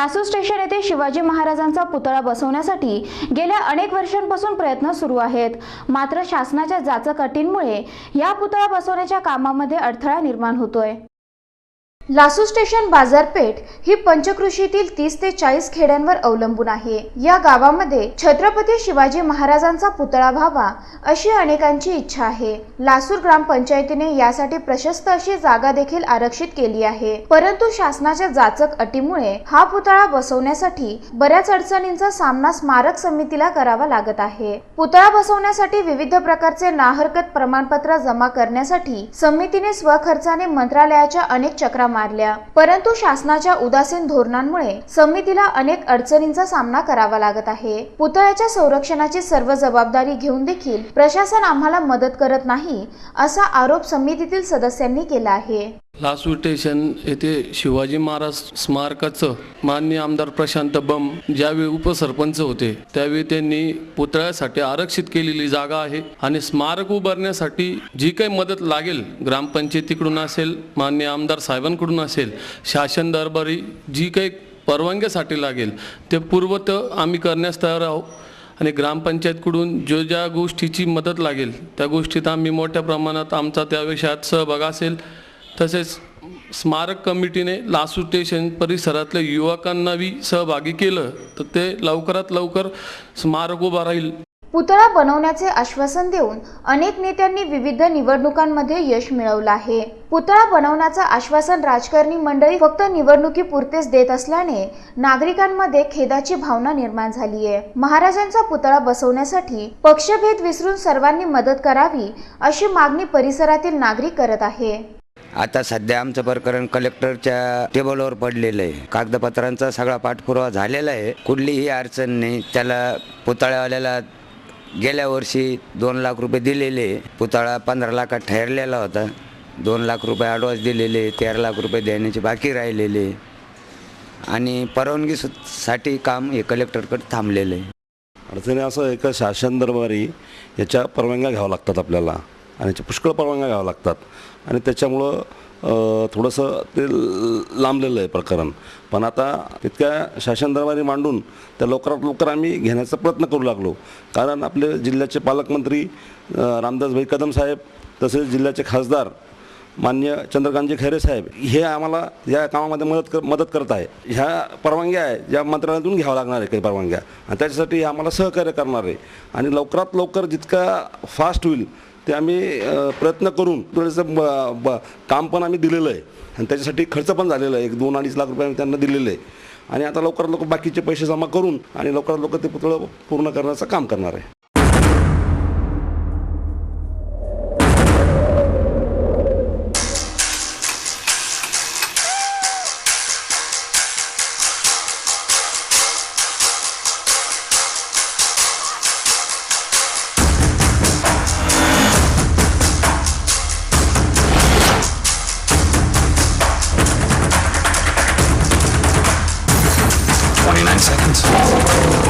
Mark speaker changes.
Speaker 1: लासू station येथे शिवाजी महाराजांचा पुतळा बसवण्यासाठी गेल्या अनेक वर्षांपासून प्रयत्न सुरू आहेत. मात्र शासनाच्या जाचक अटींमुळे या पुतळा बसवण्याच्या कामामध्ये अडथळा निर्माण होतोय. लासू स्टेशन बाजारपेठ ही पंचकृषीतील तीस ते चाळीस खेड्यांवर अवलंबून आहे. या गावामध्ये छत्रपती शिवाजी महाराजांचा पुतळा व्हावा अशी अनेकांची इच्छा आहे. लासूर ग्रामपंचायतीने यासाठी प्रशस्त अशी जागा देखील आरक्षित केली आहे. परंतु शासनाच्या जाचक अटीमुळे हा पुतळा बसवण्यासाठी बऱ्याच अडचणींचा सामना स्मारक समितीला करावा लागत आहे. पुतळा बसवण्यासाठी विविध प्रकारचे नाहरकत प्रमाणपत्र जमा करण्यासाठी समितीने स्वखर्चाने मंत्रालयाच्या अनेक चक्रा मारल्या. परंतु शासनाच्या उदासीन धोरणांमुळे समितीला अनेक अडचणींचा सामना करावा लागत आहे. पुतळ्याच्या संरक्षणाची सर्व जबाबदारी घेऊन देखील प्रशासन आम्हाला मदत करत नाही असा आरोप समितीतील सदस्यांनी केला आहे.
Speaker 2: लासू स्टेशन येथे शिवाजी महाराज स्मारकाचं मान्य आमदार प्रशांत बम ज्यावेळी उपसरपंच होते त्यावेळी त्यांनी पुतळ्यासाठी आरक्षित केलेली जागा आहे आणि स्मारक उभारण्यासाठी जी काही मदत लागेल ग्रामपंचायतीकडून असेल मान्य आमदार साहेबांकडून असेल शासन दरबारी जी काही परवानग्यासाठी लागेल ते पूर्वत आम्ही करण्यास तयार आहोत आणि ग्रामपंचायतकडून जो ज्या गोष्टीची मदत लागेल त्या गोष्टीत आम्ही मोठ्या प्रमाणात आमचा त्या विषयात सहभाग असेल. तसेच स्मारक कमिटीने लासू स्टेशन परिसरातल्या युवकांनाही सहभागी केलं तर ते लवकरात लवकर स्मारक उभा राहील.
Speaker 1: पुतळा बनवण्याचे आश्वासन देऊन अनेक नेत्यांनी विविध निवडणुकांमध्ये यश मिळवलं आहे. पुतळा बनवण्याचं आश्वासन राजकारणी मंडळी फक्त निवडणुकीपुरतेच देत असल्याने नागरिकांमध्ये खेदाची भावना निर्माण झाली आहे. महाराजांचा पुतळा बसवण्यासाठी पक्षभेद विसरून सर्वांनी मदत करावी अशी मागणी परिसरातील नागरिक करत आहे.
Speaker 3: आता सध्या आमचं प्रकरण कलेक्टरच्या टेबलवर पडलेलं आहे. कागदपत्रांचा सगळा पाठपुरावा झालेला आहे. कुठलीही अडचण नाही. त्याला पुतळ्यावाल्याला गेल्या वर्षी दोन लाख रुपये दिलेले. पुतळा पंधरा लाखात ठरलेला होता. दोन लाख रुपये ॲडव्हान्स दिलेले. तेरा लाख रुपये देण्याचे बाकी राहिलेले. आणि परवानगी सु- साठी काम हे कलेक्टरकडे थांबलेलं आहे.
Speaker 4: अडचणी असं एक शासन दरबारी याच्या परवानग्या घ्याव्या लागतात आपल्याला. आणि याच्या पुष्कळ परवानग्या घ्याव्या लागतात. आणि त्याच्यामुळं थोडंसं ते ल- लांबलेलं आहे प्रकरण. पण आता तितक्या शासन दरबारी मांडून त्या लवकरात लवकर आम्ही घेण्याचा प्रयत्न करू लागलो. कारण आपले जिल्ह्याचे पालकमंत्री रामदासभाई कदम साहेब तसेच जिल्ह्याचे खासदार मान्य चंद्रकांतजी खैरे साहेब हे आम्हाला या कामामध्ये मदत कर मदत करत आहे. ह्या परवानग्या आहे ज्या मंत्रालयातून घ्यावं लागणार आहे काही परवानग्या. आणि त्याच्यासाठी आम्हाला सहकार्य करणार आहे. आणि लवकरात लवकर जितका फास्ट होईल ते आम्ही प्रयत्न करून थोडंसं ब- काम पण आम्ही दिलेलं आहे. आणि त्याच्यासाठी खर्च पण झालेला आहे. एक दोन अडीच लाख रुपये आम्ही त्यांना दिलेलं आहे. आणि आता लवकरात लवकर बाकीचे पैसे जमा करून आणि लवकरात लवकर ते पुतळं पूर्ण करण्याचं काम करणार आहे.
Speaker 5: Seconds.